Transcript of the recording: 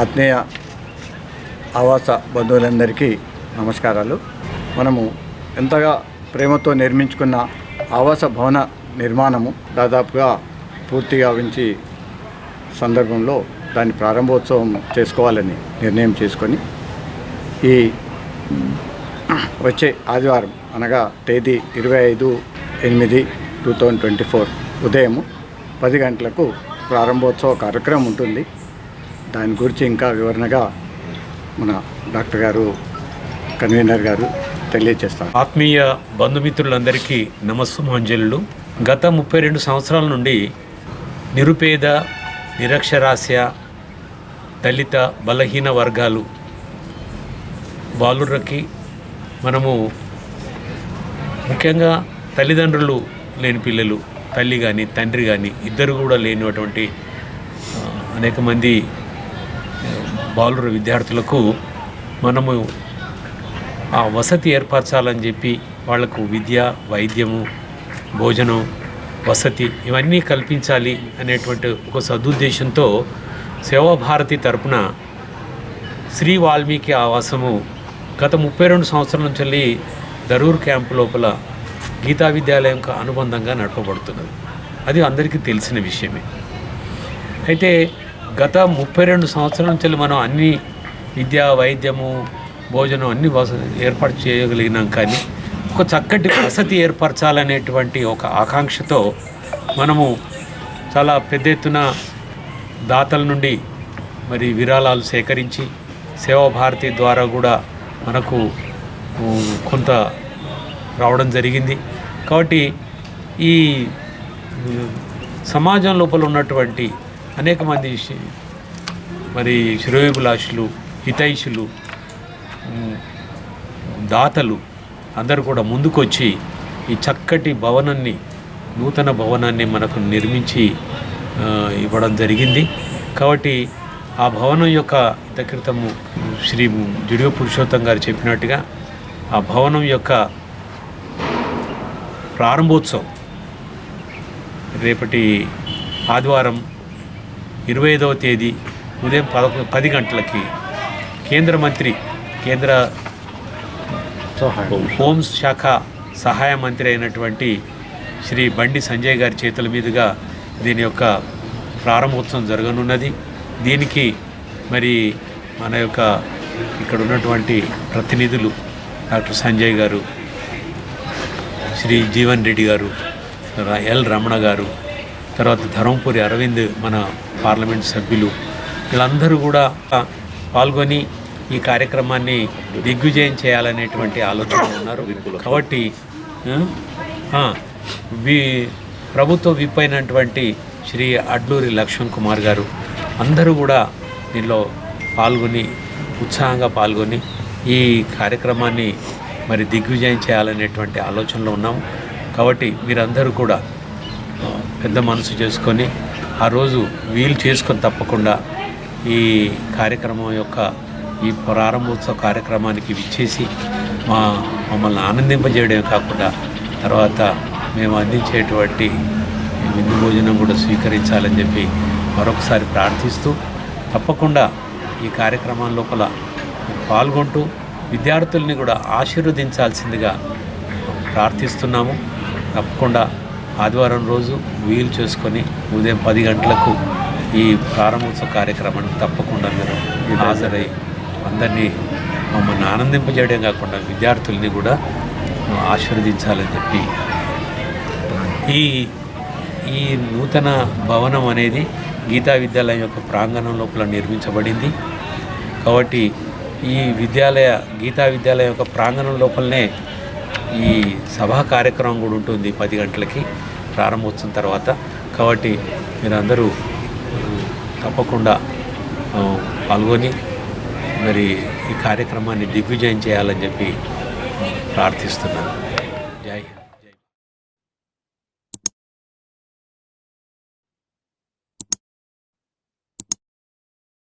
ఆత్మీయ ఆవాస బంధువులందరికీ నమస్కారాలు. మనము ఎంతగా ప్రేమతో నిర్మించుకున్న ఆవాస భవన నిర్మాణము దాదాపుగా పూర్తిగా ఉంచి సందర్భంలో దాని ప్రారంభోత్సవం చేసుకోవాలని నిర్ణయం చేసుకొని ఈ వచ్చే ఆదివారం అనగా తేదీ ఇరవై ఐదు ఎనిమిది టూ థౌజండ్ ట్వంటీ ఫోర్ ఉదయం పది గంటలకు ప్రారంభోత్సవ కార్యక్రమం ఉంటుంది. దాని గురించి ఇంకా వివరణగా మన డాక్టర్ గారు కన్వీనర్ గారు తెలియజేస్తారు. ఆత్మీయ బంధుమిత్రులందరికీ నమస్సుమాంజలు గత ముప్పై రెండు సంవత్సరాల నుండి నిరుపేద నిరక్షరాస్య దళిత బలహీన వర్గాలు బాలురకి మనము ముఖ్యంగా తల్లిదండ్రులు లేని పిల్లలు తల్లి కానీ తండ్రి కానీ ఇద్దరు కూడా లేనటువంటి అనేక మంది బాలుర విద్యార్థులకు మనము ఆ వసతి ఏర్పరచాలని చెప్పి వాళ్ళకు విద్య వైద్యము భోజనం వసతి ఇవన్నీ కల్పించాలి అనేటువంటి ఒక సదుద్దేశంతో సేవాభారతి తరపున శ్రీ వాల్మీకి ఆవాసము గత ముప్పై రెండు సంవత్సరాల నుంచి దరూర్ క్యాంపు లోపల గీతా విద్యాలయంకు అనుబంధంగా నడపబడుతున్నది. అది అందరికీ తెలిసిన విషయమే. అయితే గత ముప్పై రెండు సంవత్సరాల నుంచి మనం అన్ని విద్య వైద్యము భోజనం అన్ని వస ఏర్పాటు చేయగలిగినాం కానీ ఒక చక్కటి వసతి ఏర్పరచాలనేటువంటి ఒక ఆకాంక్షతో మనము చాలా పెద్ద ఎత్తున దాతల నుండి మరి విరాళాలు సేకరించి సేవాభారతి ద్వారా కూడా మనకు కొంత రావడం జరిగింది. కాబట్టి ఈ సమాజం లోపల ఉన్నటువంటి అనేక మంది మరి శ్రేయోభిలాషులు హితైషులు దాతలు అందరూ కూడా ముందుకొచ్చి ఈ చక్కటి భవనాన్ని నూతన భవనాన్ని మనకు నిర్మించి ఇవ్వడం జరిగింది. కాబట్టి ఆ భవనం యొక్క క్రితము శ్రీ జుడియో పురుషోత్తం గారు చెప్పినట్టుగా ఆ భవనం యొక్క ప్రారంభోత్సవం రేపటి ఆదివారం ఇరవై ఐదవ తేదీ ఉదయం పదకొ పది గంటలకి కేంద్ర మంత్రి కేంద్ర హోంస్ శాఖ సహాయ మంత్రి అయినటువంటి శ్రీ బండి సంజయ్ గారి చేతుల మీదుగా దీని యొక్క ప్రారంభోత్సవం జరగనున్నది. దీనికి మరి మన యొక్క ఇక్కడ ఉన్నటువంటి ప్రతినిధులు డాక్టర్ సంజయ్ గారు శ్రీ జీవన్ రెడ్డి గారు ఎల్ రమణ గారు తర్వాత ధర్మపురి అరవింద్ మన పార్లమెంట్ సభ్యులు వీళ్ళందరూ కూడా పాల్గొని ఈ కార్యక్రమాన్ని దిగ్విజయం చేయాలనేటువంటి ఆలోచన ఉన్నారు. కాబట్టి వి ప్రభుత్వ విప్ అయినటువంటి శ్రీ అడ్లూరి లక్ష్మణ్ కుమార్ గారు అందరూ కూడా దీనిలో పాల్గొని ఉత్సాహంగా పాల్గొని ఈ కార్యక్రమాన్ని మరి దిగ్విజయం చేయాలనేటువంటి ఆలోచనలో ఉన్నాము కాబట్టి మీరందరూ కూడా పెద్ద మనసు చేసుకొని ఆ రోజు వీలు చేసుకొని తప్పకుండా ఈ కార్యక్రమం యొక్క ఈ ప్రారంభోత్సవ కార్యక్రమానికి విచ్చేసి మా మమ్మల్ని ఆనందింపజేయడమే కాకుండా తర్వాత మేము అందించేటువంటి విందు భోజనం కూడా స్వీకరించాలని చెప్పి మరొకసారి ప్రార్థిస్తూ తప్పకుండా ఈ కార్యక్రమం లోపల పాల్గొంటూ విద్యార్థుల్ని కూడా ఆశీర్వదించాల్సిందిగా ప్రార్థిస్తున్నాము. తప్పకుండా ఆదివారం రోజు వీలు చేసుకొని ఉదయం పది గంటలకు ఈ ప్రారంభోత్సవ కార్యక్రమానికి తప్పకుండా మీరు హాజరై అందరినీ మమ్మల్ని ఆనందింపజేయడం కాకుండా విద్యార్థుల్ని కూడా ఆశీర్వదించాలని చెప్పి ఈ ఈ నూతన భవనం అనేది గీతా విద్యాలయం యొక్క ప్రాంగణం లోపల నిర్మించబడింది. కాబట్టి ఈ విద్యాలయ గీతా విద్యాలయం యొక్క ప్రాంగణం లోపలనే ఈ సభా కార్యక్రమం కూడా ఉంటుంది పది గంటలకి. ప్రారంభోత్సవం తర్వాత. కాబట్టి మీరందరూ తప్పకుండా పాల్గొని మరి ఈ కార్యక్రమాన్ని దిగ్విజయం చేయాలని చెప్పి ప్రార్థిస్తున్నాను.